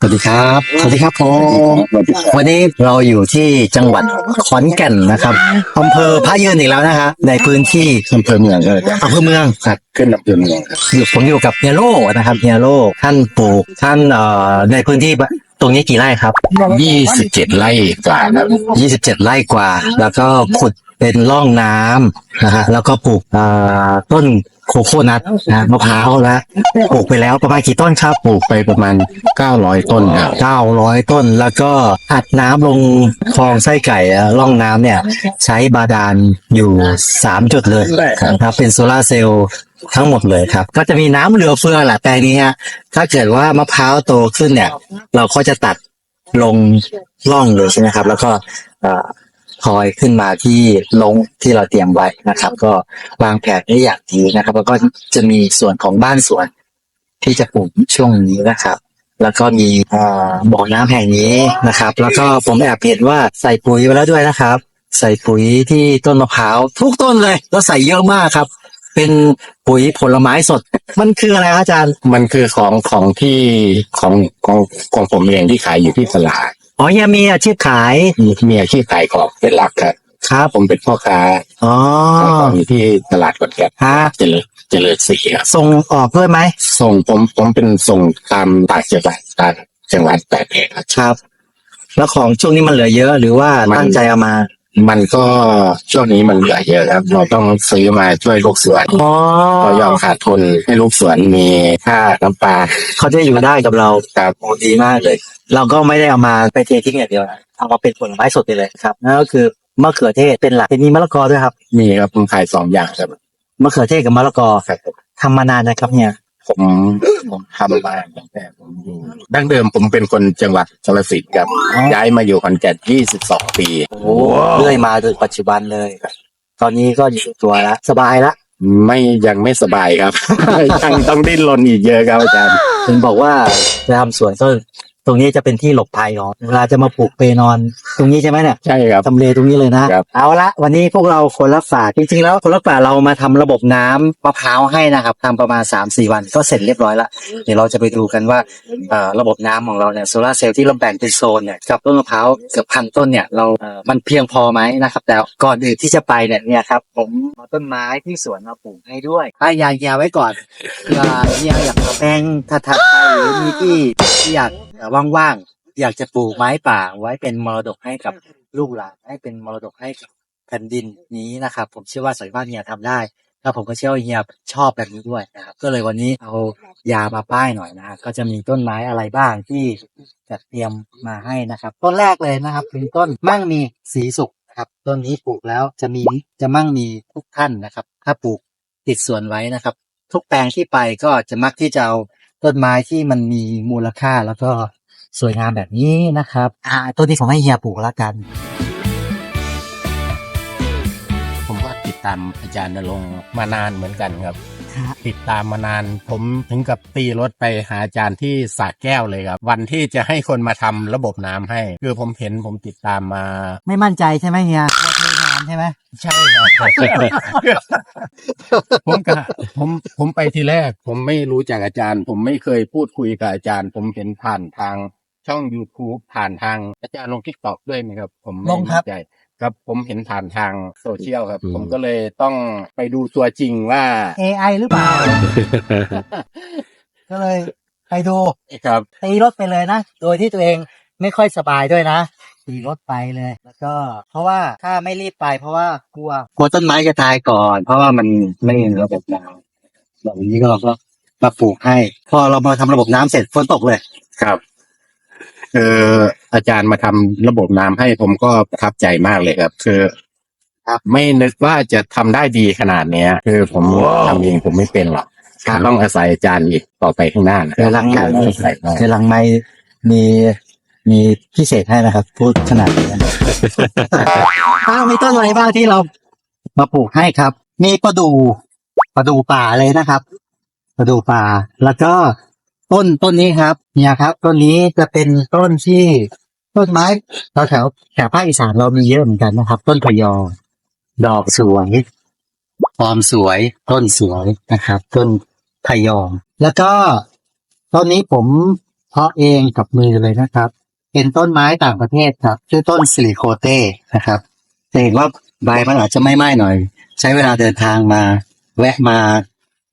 สวัสดีครับ สวัสดีครับผมวันนี้เราอยู่ที่จังหวัดขอนแก่นนะครับอำเภอพระยืนอีกแล้วนะครับในพื้นที่อำเภอเมืองก็อำเภอเมืองครับขึ้นอำเภอเมืองครับอยู่ผมอยู่กับเฮียโร่นะครับเฮียโร่ท่านปลูกท่านเอ่อในพื้นที่ตรงนี้กี่ไร่ครับยี่สิบเจ็ดไร่กว่าครับยี่สิบเจ็ดไร่กว่า แล้วก็ขุดเป็นร่องน้ำนะฮะแล้วก็ปลูกเอ่อต้น โคโคนัทนะมะพร้าวแล้วปลูกไปแล้วประมาณกี่ต้นครับปลูกไปประมาณเก้าร้อยต้นครับเก้าร้อยต้นแล้วก็อัดน้ำลงคลองไส้ไก่อะร่องน้ำเนี่ย ใช้บาดาลอยู่สามจุดเลยครับเป็นโซลาร์เซลล์ทั้งหมดเลยครับ ก็จะมีน้ำเหลือเฟือแหละแปลงนี้ฮะถ้าเกิดว่ามะพร้าวโตขึ้นเนี่ย เราก็จะตัดลงร่องเลยใช่ไหมครับ แล้วก็ เอ่อคอยขึ้นมาที่ลงที่เราเตรียมไว้นะครับ ก็วางแผนได้อย่างดีนะครับ แล้วก็จะมีส่วนของบ้านสวน ที่จะปลูกช่วงนี้นะครับ แล้วก็มีอ่อบ่อน้ำแห่งนี้นะครับ แล้วก็ผมแอบเห็นว่าใส่ปุ๋ยไปแล้วด้วยนะครับ ใส่ปุ๋ยที่ต้นมะพร้าวทุกต้นเลยแล้วใส่เยอะมากครับ เป็นปุ๋ยผลไม้สด มันคืออะไรครับอาจารย์ มันคือของของที่ของของของผมเองที่ขายอยู่ที่ตลาด อ๋อยังมีอาชีพขายมีมีอาชีพขายของเป็นหลักครับครับ ผมเป็นพ่อค้าอ๋อขายของอยู่ที่ตลาดกอนแก่นฮะเจริญเจริญศรีครับส่งออกด้วยไหม ส่งผมผมเป็นส่งตามต่างจังหวัดต่างจังหวัดแปดแห่งครับ ครับ แล้วของช่วงนี้มันเหลือเยอะหรือว่ามัน ตั้งใจเอามา มันก็ช่วงนี้มันเหลือเยอะครับ เราต้องซื้อมาช่วยลูกสวนอ๋อก็ยอมขาดทุนให้ลูกสวนมีค่าน้ำปลาเขาจะอยู่ได้กับเราครับโอ้ดีมากเลย เราก็ไม่ได้เอามาไปเททิ้งอย่างเดียวนะเอามาเป็นผลไม้สดไปเลยครับนั่นก็คือมะเขือเทศเป็นหลักเป็นมีมะละกอด้วยครับ มีครับผมขายสองอย่างครับมะเขือเทศกับมะละกอครับทำมานานนะครับเนี่ย ผมผมทำมาตั้งแต่ผมอยู่ดั้งเดิมผมเป็นคนจังหวัดกาฬสินธุ์ครับอ๋อย้ายมาอยู่ขอนแก่น22 ปีโอ้เรื่อยมาจนปัจจุบันเลย ตอนนี้ก็อยู่ตัวแล้วสบายละไม่ยังไม่สบายครับ ยังต้องดิ้นรนอีกเยอะครับอาจารย์ ถึงบอกว่าจะทำสวนก็ ตรงนี้จะเป็นที่หลบภัยเนาะเวลาจะมาปลูกเปนอน ตรงนี้ใช่ไหมเนี่ยใช่ครับ ทำเลตรงนี้เลยนะครับ เอาละวันนี้พวกเราคนละฝากจริงๆแล้วคนละฝากเรามาทำระบบน้ำมะพร้าวให้นะครับทำประมาณ 3-4 วันก็เสร็จเรียบร้อยละเดี๋ยวเราจะไปดูกันว่าเอ่อระบบน้ำของเราเนี่ยโซลาร์เซลล์ที่เราแบ่งเป็นโซนเนี่ยกับต้นมะพร้าวเกือบพันต้นเนี่ยเราเอ่อมันเพียงพอไหมนะครับ แต่ก่อนอื่นที่จะไปเนี่ยเนี่ยครับผมเอาต้นไม้ที่สวนมาปลูกให้ด้วยถ้ายางยาไว้ก่อนเผื่อเฮียอยากเอาแปลงถัดๆไปหรือมีที่ที่อยากเอ่อ ว่างๆอยากจะปลูกไม้ป่าไว้เป็นมรดกให้กับลูกหลานให้เป็นมรดกให้กับแผ่นดินนี้นะครับ ผมเชื่อว่าสอยบ้านเฮียทำได้แล้วผมก็เชื่อว่าเฮียชอบแบบนี้ด้วยนะครับ ก็เลยวันนี้เอายามาป้ายหน่อยนะฮะก็จะมีต้นไม้อะไรบ้างที่จัดเตรียมมาให้นะครับ ต้นแรกเลยนะครับเป็นต้นมั่งมีสีสุกครับต้นนี้ปลูกแล้วจะมีจะมั่งมีทุกท่านนะครับ ถ้าปลูกติดสวนไว้นะครับ ทุกแปลงที่ไปก็จะมักที่จะเอา ต้นไม้ที่มันมีมูลค่าแล้วก็สวยงามแบบนี้นะครับ อ่าต้นนี้ผมให้เฮียปลูกแล้วกัน ผมก็ติดตามอาจารย์นรงค์มานานเหมือนกันครับครับติดตามมานาน ผมถึงกับตีรถไปหาอาจารย์ที่สระแก้วเลยครับ วันที่จะให้คนมาทำระบบน้ำให้ คือผมเห็นผมติดตามมา ไม่มั่นใจใช่ไหมเฮียว่าเทน้ำใช่ไหมใช่ครับผมกะผมผมไปทีแรก ผมไม่รู้จักอาจารย์ ผมไม่เคยพูดคุยกับอาจารย์ ผมเห็นผ่านทางช่อง YouTube ผ่านทางอาจารย์ลงทิกตอกด้วยไหมครับ ผมไม่ลงครับแน่ใจครับผมเห็นผ่านทางโซเชียลครับ อืม ผมก็เลยต้องไปดูตัวจริงว่า AI หรือเปล่า ก็เลยไปดู ครับ ตีรถไปเลยนะ โดยที่ตัวเองไม่ค่อยสบายด้วยนะ ตีรถไปเลย แล้วก็ เพราะว่าถ้าไม่รีบไป เพราะว่ากลัวกลัวต้นไม้จะตายก่อน เพราะว่ามันไม่มีระบบน้ำแบบนี้ก็เราก็มาปลูกให้ พอเรามาทำระบบน้ำเสร็จฝนตกเลย ครับ เอออาจารย์มาทำระบบน้ำให้ผมก็ประทับใจมากเลยครับ คือครับ ไม่นึกว่าจะทำได้ดีขนาดเนี้ย คือผมทำเองผมไม่เป็นหรอกต้องอาศัยอาจารย์อีกต่อไปข้างหน้านะเดี๋ยวหลังต้องอาศัยมากเดี๋ยวหลังไม่มี มีพิเศษให้นะครับ พูดขนาดนี้อ้าวมีต้นอะไรบ้างที่เรามาปลูกให้ครับ มีประดู่ประดู่ป่าเลยนะครับ ประดู่ป่า แล้วก็ต้นต้นนี้ครับ เนี่ยครับ ต้นนี้จะเป็นต้นที่ต้นไม้แถวแถวแถวภาคอีสานเรามีเยอะเหมือนกันนะครับ ต้นพะยอมดอกสวยฟอร์มสวย ต้นสวยนะครับ ต้นพะยอมแล้วก็ต้นนี้ผมเพาะเองกับมือเลยนะครับ เป็นต้นไม้ต่างประเทศครับชื่อต้นซิลิโคเต้นะครับจะเห็นว่าใบมันอาจจะไม่ไหม้หน่อย ใช้เวลาเดินทางมา แวะมา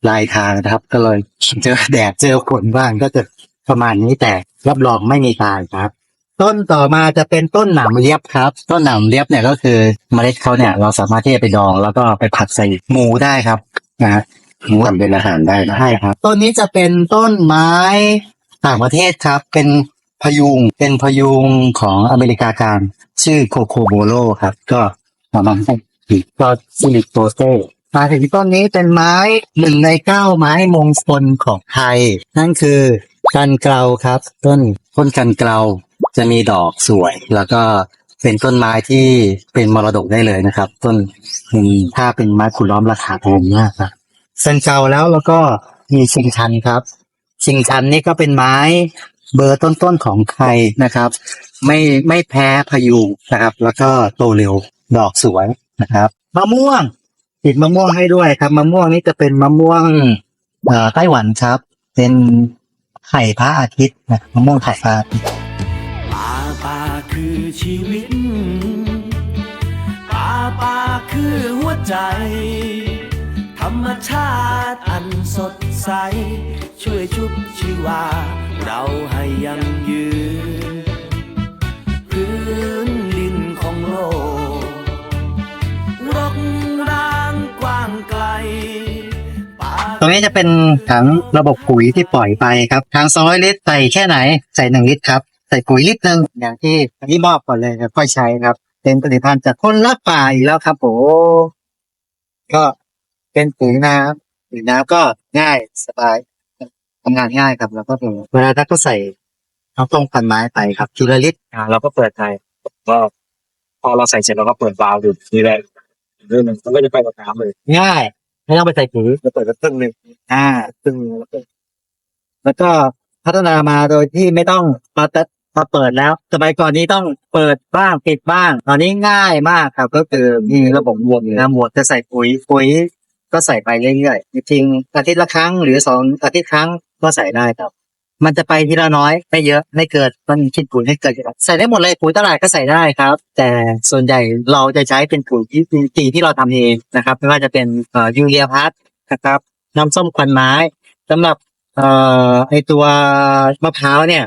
ลายทางนะครับ ก็เลยเจอแดดเจอฝนบ้างก็จะประมาณนี้แต่รับรองไม่มีตายครับ ต้นต่อมาจะเป็นต้นหนามเลียบครับ ต้นหนามเลียบเนี่ยก็คือเมล็ดเขาเนี่ย เราสามารถที่จะไปดองแล้วก็ไปผัดใส่หมูได้ครับนะฮะหมูทำเป็นอาหารได้นะใช่ครับ ต้นนี้จะเป็นต้นไม้ต่างประเทศครับ เป็น พยุงเป็นพยุงของอเมริกากลางชื่อโคโคโบโลครับ ก็ประมาณให้อีกก็ซิลิโตเต้มาถึงต้นนี้เป็นไม้หนึ่งในเก้าไม้มงคลของไทย นั่นคือกันเกลาครับ ต้นต้นกันเกลาจะมีดอกสวย แล้วก็เป็นต้นไม้ที่เป็นมรดกได้เลยนะครับ ต้นหนึ่งถ้าเป็นไม้ขุดล้อมราคาแพงมากครับเซนเกาแล้วแล้วก็มีชิงชันครับ ชิงชันนี่ก็เป็นไม้ เบอร์ต้นๆของไทยนะครับ ไม่ไม่แพ้พายุนะครับ แล้วก็โตเร็วดอกสวยนะครับมะม่วงติดมะม่วงให้ด้วยครับมะม่วงนี่จะเป็นมะม่วงเอ่อไต้หวันครับ เป็นไข่พระอาทิตย์นะมะม่วงไข่พระอาทิตย์ป่าป่าคือชีวิตป่าป่าคือหัวใจ รรมชาติอันสดใส ช่วยชุบชีวา เราให้ยังยืน พื้นดินของโลกรกร้างกว้างไกล ตรงนี้จะเป็นถังระบบปุ๋ยที่ปล่อยไปครับถัง200ลิตรใส่แค่ไหน ใส่หนึ่งลิตรครับ ใส่ปุ๋ยลิตรหนึ่งอย่างที่อันนี้มอบก่อนเลยครับค่อยใช้ครับ เป็นผลิตภัณฑ์จากคนรักป่าอีกแล้วครับผมก็ เป็นปุ๋ยน้ำปุ๋ยน้ำก็ง่ายสบายทำงานง่ายครับ แล้วก็เวลาถ้าก็ใส่น้ำต้มพันไม้ไปครับทีละลิตรอ่าเราก็เปิดไทยก็พอเราใส่เสร็จเราก็เปิดวาล์วดูทีแรกเรื่องหนึงมันก็จะไปกับน้ำเลยง่าย ไม่ต้องไปใส่ปุ๋ยแล้วเปิดก็ตึ้งหนึ่งอ่าตึ้งหนึ่งแล้วก็แล้วก็พัฒนามาโดยที่ไม่ต้องมาตัดมาเปิดแล้วสมัยก่อนนี้ต้องเปิดบ้างปิดบ้าง ตอนนี้ง่ายมากครับ ก็คือมีระบบวนนะหมวดจะใส่ปุ๋ยปุ๋ย ก็ใส่ไปเรื่อยๆจริงอาทิตย์ละครั้งหรือสองอาทิตย์ครั้งก็ใส่ได้ครับ มันจะไปทีละน้อยไม่เยอะไม่เกิดมันคิดปุ๋ยไม่เกิดใส่ได้หมดเลยปุ๋ยตลาดก็ใส่ได้ครับ แต่ส่วนใหญ่เราจะใช้เป็นปุ๋ยที่จริงๆที่เราทำเองนะครับไม่ว่าจะเป็นอ่อยูเรียพัทนะครับน้ำส้มควันไม้สำหรับเอ่อไอตัวมะพร้าวเนี่ย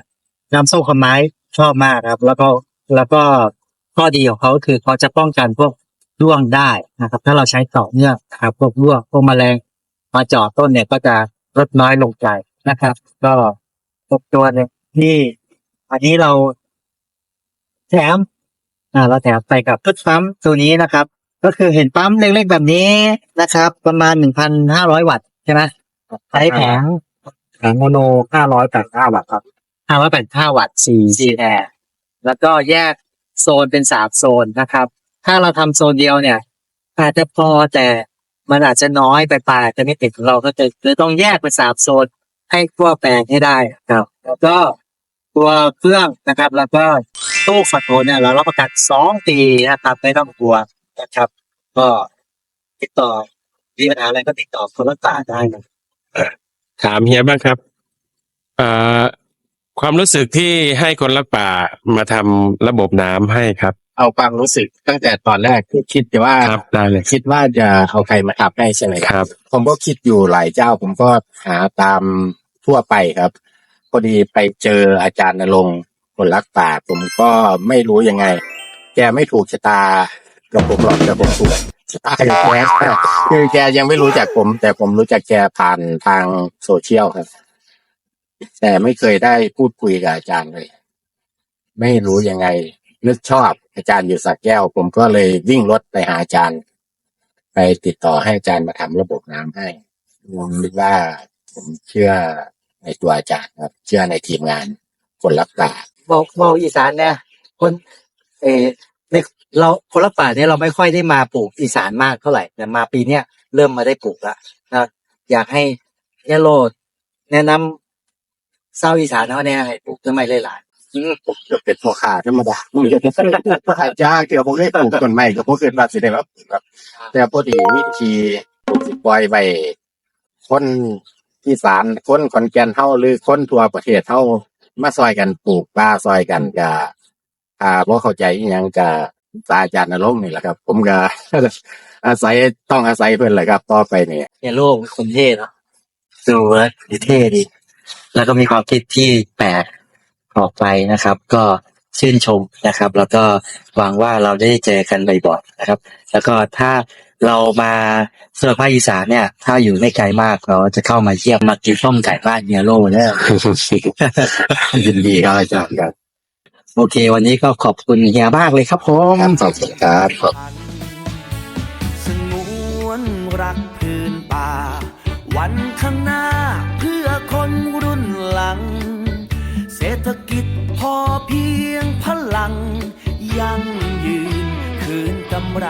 น้ำส้มควันไม้ชอบมากครับ แล้วก็แล้วก็ข้อดีของเขาคือเขาจะป้องกันพวก ร่วงได้นะครับ ถ้าเราใช้ต่อเนื่องครับพวกร่วงพวกแมลงมาเจาะต้นเนี่ยก็จะลดน้อยลงใจนะครับ ก็ตกตัวเนี่ยที่ อันนี้เรา แถมอ่าเราแถมไปกับพุทปั๊มตัวนี้นะครับ ก็คือเห็นปั๊มเล็กๆแบบนี้นะครับ ประมาณหนึ่งพันห้าร้อยวัตต์ใช่ไหมใช้แผงแผงโมโนห้าร้อยแปดเก้าบาทครับห้าร้อยแปดห้าวัตต์สี่สี่แอร์แล้วก็แยกโซนเป็นสามโซนนะครับ ถ้าเราทำโซนเดียวเนี่ย อาจจะพอแต่มันอาจจะน้อยไปปลายจะไม่ติดของเราก็จะจะต้องแยกเป็นสามโซนให้ทั่วแปลงให้ได้ครับ แล้วก็ตัวเครื่องนะครับ แล้วก็ตู้ฝัดโทเนี่ยเรารับประกันสองปีนะครับไม่ต้องกลัวนะครับ ก็ติดต่อมีปัญหาอะไรก็ติดต่อคนรักษาได้นะถามเฮียบ้างครับเอ่อความรู้สึกที่ให้คนรักป่ามาทำระบบน้ำให้ครับ เอาความรู้สึกตั้งแต่ตอนแรกที่คิดว่าครับได้เลย คิดว่าจะเอาใครมาทำให้ใช่ไหมครับ ผมก็คิดอยู่หลายเจ้า ผมก็หาตามทั่วไปครับ พอดีไปเจออาจารย์นรงค์คนรักป่าผมก็ไม่รู้ยังไง แกไม่ถูกชะตากับผมหรอกแต่ผมถูกชะตากับแกคือแกยังไม่รู้จักผม แต่ผมรู้จักแกผ่านทางโซเชียลครับ แต่ไม่เคยได้พูดคุยกับอาจารย์เลย ไม่รู้ยังไง นึกชอบอาจารย์อยู่สักแก้ว ผมก็เลยวิ่งรถไปหาอาจารย์ ไปติดต่อให้อาจารย์มาทำระบบน้ำให้ผมคิดว่าผมเชื่อในตัวอาจารย์ครับ เชื่อในทีมงานคนรักษาบอกบอกอีสานเนี่ยคนเออในเราคนละป่าเนี่ยเราไม่ค่อยได้มาปลูกอีสานมากเท่าไหร่แต่มาปีเนี้ยเริ่มมาได้ปลูกแล้วนะอยากให้ยาโรดแนะนำเศร้าอีสานเขาเนี่ยให้ปลูกต้นไม้หลาย ผมจะเป็นพ่อค้าธรรมดาผมจะเป็นพ่อค้าจ้าเกี่ยวผมได้ปลูกต้นไม้กับพวกเกิดมาสิได้แบบครับ แต่พอดีวิธีผมสิปล่อยไปคนที่สารคนขอนแก่นเฮาหรือคนทั่วประเทศเฮามาซอยกันปลูกป่าซอยกันกับอ่าเพราะเข้าใจอหยังกับอาจารย์นรงค์นี่แหละครับ ผมก็อาศัยต้องอาศัยเพื่อนแหละครับ ต่อไปนี่เนี่ยโลกเป็นคนเท่เนาะดูแล้วเท่ดี แล้วก็มีความคิดที่แปลก ออกไปนะครับ ก็ชื่นชมนะครับ แล้วก็หวังว่าเราได้เจอกันบ่อยๆนะครับ แล้วก็ถ้าเรามาส่วนภาคอีสานเนี่ย ถ้าอยู่ไม่ไกลมากเราจะเข้ามาเยี่ยมมากินส้มไก่บ้านเนียโร่เนี่ยยินดีครับอาจารย์ครับโอเค วันนี้ก็ขอบคุณเฮียมากเลยครับผมขอบคุณครับสงวนรักพื้นป่า วันข้างหน้า เศรษฐกิจพอเพียงพลัง ยั่งยืน คืนกำไร